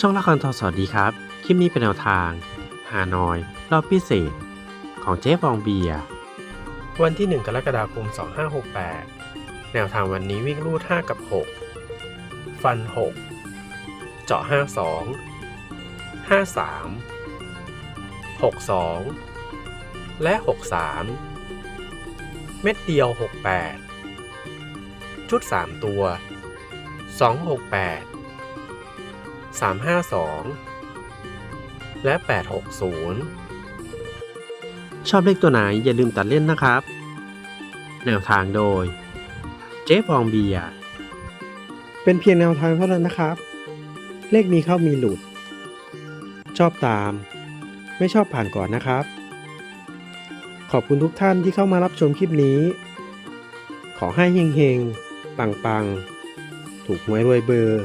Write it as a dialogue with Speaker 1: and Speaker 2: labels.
Speaker 1: ช่องละครทอสวัสดีครับ คลิปนี้เป็นแนวทาง ฮานอย รอบพิเศษ ของเจ๊ฟองเบีย วันที่ 1 กรกฎาคม 2568 แนวทางวันนี้วิ่งรูด 5 กับ 6 ฟัน 6 เจาะ 52 53 62 และ 63 เม็ดเดียว 68 ชุด 3 ตัว 268 352 และ 860 ชอบเลขตัวไหนอย่าลืมตัดเล่นนะครับ แนวทางโดย เจ๊ฟองเบียเป็นเพียงแนวทางเท่านั้นนะครับ เลขมีเข้ามีหลุด ชอบตาม ไม่ชอบผ่านก่อนนะครับ ขอบคุณทุกท่านที่เข้ามารับชมคลิปนี้ ขอให้เฮงๆ ปังๆ ถูกหวยรวยเบอร์